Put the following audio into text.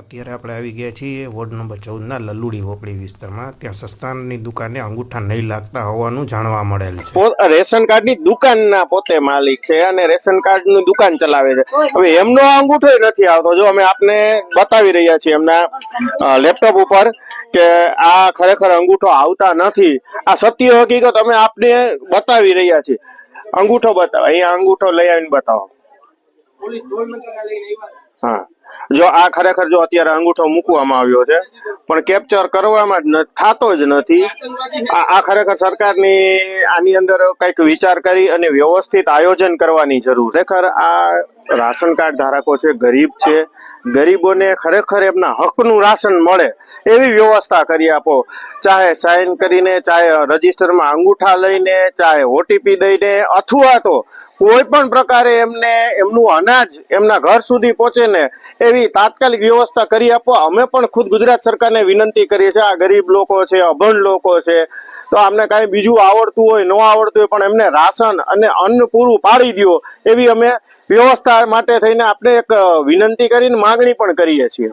અત્યારે આપણે આવી ગયા છીએ વોર્ડ નંબર ચૌદના લલુડી વોપડી વિસ્તારમાં. ત્યાં સસ્તાની દુકાને અંગૂઠા નહીં લાગતા હોવાનું જાણવા મળેલ છે. રેશન કાર્ડની દુકાનના પોતે માલિક છે અને રેશન કાર્ડનું દુકાન ચલાવે છે. હવે એમનો અંગૂઠો નથી આવતો. જો અમે આપને બતાવી રહ્યા છીએ એમના લેપટોપ ઉપર કે આ ખરેખર અંગૂઠો આવતા નથી. આ સત્ય હકીકત અમે આપને બતાવી રહ્યા છીએ. અંગૂઠો બતાવો. અહીંયા અંગૂઠો લઈ આવીને બતાવો. જો આ ખરેખર જો અત્યારે અંગૂઠો મૂકવામાં આવ્યો છે, પણ કેપ્ચર કરવામાં થતો જ નથી. આ ખરેખર સરકારની આની અંદર કંઈક વિચાર કરી અને વ્યવસ્થિત આયોજન કરવાની જરૂર. ખરેખર આ રાશન કાર્ડ ધારકો છે, ગરીબ છે. ગરીબોને ખરેખર એમના હકનું રાશન મળે એવી વ્યવસ્થા કરી આપો. ચાહે સાઇન કરીને, ચાહે રજીસ્ટરમાં અંગૂઠા લઈને, ચાહે ઓટીપી દઈને અથવા તો કોઈ પણ પ્રકારે એમને, એમનું અનાજ એમના ઘર સુધી પહોંચે ને એવી તાત્કાલિક વ્યવસ્થા કરી આપો. અમે પણ ખુદ ગુજરાત સરકારને વિનંતી કરીએ છીએ, આ ગરીબ લોકો છે, અભણ લોકો છે તો અમને કાંઈ બીજું આવડતું હોય, ન આવડતું હોય, પણ એમને રાશન અને અન્ન પૂરું પાડી દો એવી અમે વ્યવસ્થા માટે થઈને આપણે એક વિનંતી કરીને માગણી પણ કરીએ છીએ.